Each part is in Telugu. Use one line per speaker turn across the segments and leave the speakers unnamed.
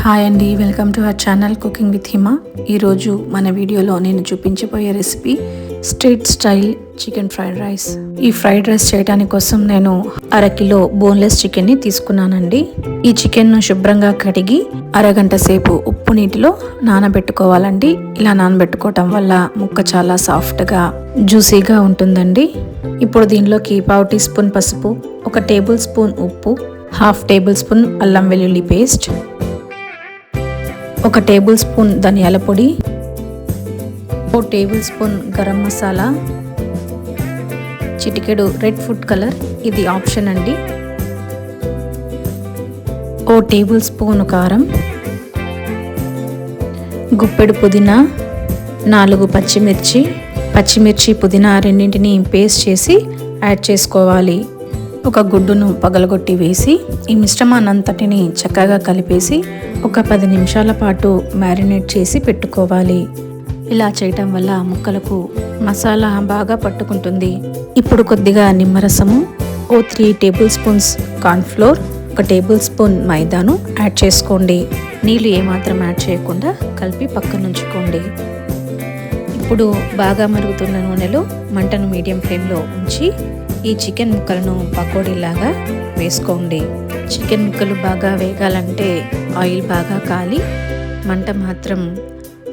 హాయ్ అండి welcome to our channel cooking with Hima. ఈరోజు మన వీడియోలో నేను చూపించబోయే recipe street style chicken fried rice. ఈ ఫ్రైడ్ రైస్ చేయడానికి కోసం నేను అరకిలో బోన్లెస్ చికెన్ని తీసుకున్నానండి. ఈ చికెన్ను శుభ్రంగా కడిగి అరగంట సేపు ఉప్పు నీటిలో నానబెట్టుకోవాలండి. ఇలా నానబెట్టుకోవటం వల్ల ముక్క చాలా సాఫ్ట్గా జ్యూసీగా ఉంటుందండి. ఇప్పుడు దీనిలోకి పావు టీ స్పూన్ పసుపు ఒక టేబుల్ స్పూన్ ఉప్పు హాఫ్ టేబుల్ స్పూన్ అల్లం వెల్లుల్లి పేస్ట్ ఒక టేబుల్ స్పూన్ ధనియాల పొడి ఓ టేబుల్ స్పూన్ గరం మసాలా చిటికెడు రెడ్ ఫుడ్ కలర్ ఇది ఆప్షన్ అండి. ఓ టేబుల్ స్పూన్ కారం గుప్పెడు పుదీనా నాలుగు పచ్చిమిర్చి పచ్చిమిర్చి పుదీనా రెండింటిని పేస్ట్ చేసి యాడ్ చేసుకోవాలి. ఒక గుడ్డును పగలగొట్టి వేసి ఈ మిశ్రమాన్నంతటిని చక్కగా కలిపేసి ఒక పది నిమిషాల పాటు మ్యారినేట్ చేసి పెట్టుకోవాలి. ఇలా చేయటం వల్ల ముక్కలకు మసాలా బాగా పట్టుకుంటుంది. ఇప్పుడు కొద్దిగా నిమ్మరసము ఓ త్రీ టేబుల్ స్పూన్స్ కార్న్ఫ్లోర్ ఒక టేబుల్ స్పూన్ మైదాను యాడ్ చేసుకోండి. నీళ్ళు ఏమాత్రం యాడ్ చేయకుండా కలిపి పక్కన ఉంచుకోండి ఇప్పుడు బాగా మరుగుతున్న నూనెలో మంటను మీడియం ఫ్లేమ్లో ఉంచి ఈ చికెన్ ముక్కలను పకోడీలాగా వేసుకోండి. చికెన్ ముక్కలు బాగా వేగాలంటే ఆయిల్ బాగా కాలి మంట మాత్రం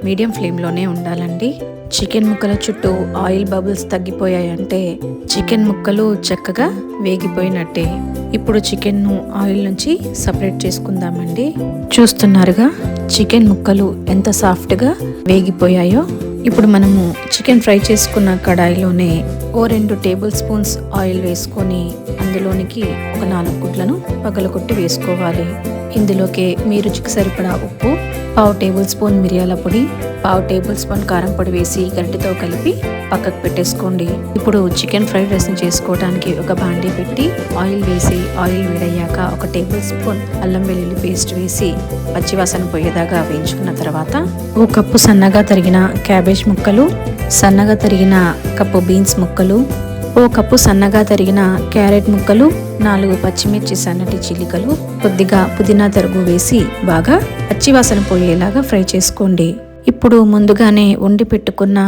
మీడియం ఫ్లేమ్లోనే ఉండాలండి. చికెన్ ముక్కల చుట్టూ ఆయిల్ బబుల్స్ తగ్గిపోయాయంటే చికెన్ ముక్కలు చక్కగా వేగిపోయినట్టే. ఇప్పుడు చికెన్ను ఆయిల్ నుంచి సపరేట్ చేసుకుందామండి. చూస్తున్నారుగా చికెన్ ముక్కలు ఎంత సాఫ్ట్గా వేగిపోయాయో. ఇప్పుడు మనము చికెన్ ఫ్రై చేసుకున్న కడాయిలోనే ఓ రెండు టేబుల్ స్పూన్స్ ఆయిల్ వేసుకొని అందులోనికి ఒక నాలుగు గుడ్లను పగలగొట్టి వేసుకోవాలి. ఇందులోకి మీ రుచికి సరిపడా ఉప్పు పావు టేబుల్ స్పూన్ మిరియాల పొడి పావు టేబుల్ స్పూన్ కారం పొడి వేసి గరిటెతో కలిపి పక్కకు పెట్టేసుకోండి. ఇప్పుడు చికెన్ ఫ్రైడ్ రైస్ని చేసుకోవడానికి ఒక బాండీ పెట్టి ఆయిల్ వేసి ఆయిల్ వేడయ్యాక ఒక టేబుల్ స్పూన్ అల్లం వెల్లుల్లి పేస్ట్ వేసి పచ్చివాసన పోయేదాకా వేయించుకున్న తర్వాత ఓ కప్పు సన్నగా తరిగిన క్యాబేజ్ ముక్కలు సన్నగా తరిగిన కప్పు బీన్స్ ముక్కలు ఓ కప్పు సన్నగా తరిగిన క్యారెట్ ముక్కలు నాలుగు పచ్చిమిర్చి సన్నటి చిలికలు కొద్దిగా పుదీనా తరుగు వేసి బాగా పచ్చివాసన పోయేలాగా ఫ్రై చేసుకోండి. ఇప్పుడు ముందుగానే వండి పెట్టుకున్న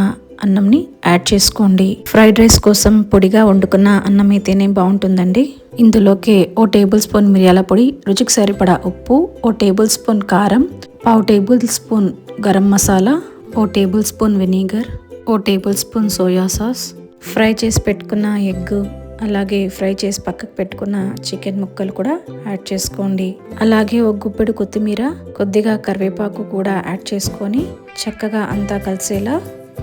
అన్నంని యాడ్ చేసుకోండి. ఫ్రైడ్ రైస్ కోసం పొడిగా వండుకున్న అన్నం అయితేనే బాగుంటుందండి. ఇందులోకి ఓ టేబుల్ స్పూన్ మిరియాల పొడి రుచికి సరిపడా ఉప్పు ఓ టేబుల్ స్పూన్ కారం పావు టేబుల్ స్పూన్ గరం మసాలా ఓ టేబుల్ స్పూన్ వెనిగర్ ఓ tablespoon soya sauce fry చేసి పెట్టుకున్న ఎగ్ అలాగే ఫ్రై చేసి పక్కకు పెట్టుకున్న చికెన్ ముక్కలు కూడా యాడ్ చేసుకోండి. అలాగే ఒక గుప్పెడు కొత్తిమీర కొద్దిగా కరివేపాకు కూడా యాడ్ చేసుకొని చక్కగా అంతా కలిసేలా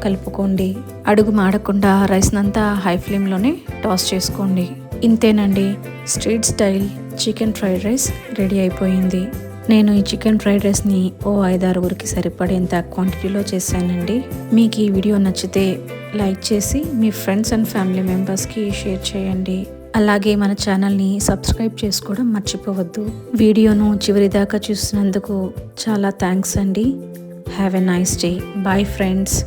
కలుపుకోండి. అడుగు మాడకుండా రైస్ అంతా హై ఫ్లేమ్లోనే టాస్ చేసుకోండి. ఇంతేనండి street style chicken fried rice ready అయిపోయింది. నేను ఈ చికెన్ ఫ్రైడ్ రైస్ని ఓ ఐదారుగురికి సరిపడేంత క్వాంటిటీలో చేశానండి. మీకు ఈ వీడియో నచ్చితే లైక్ చేసి మీ ఫ్రెండ్స్ అండ్ ఫ్యామిలీ మెంబర్స్కి షేర్ చేయండి. అలాగే మన ఛానల్ని సబ్స్క్రైబ్ చేసుకోవడం మర్చిపోవద్దు. వీడియోను చివరిదాకా చూసినందుకు చాలా థ్యాంక్స్ అండి. Have a nice day bye friends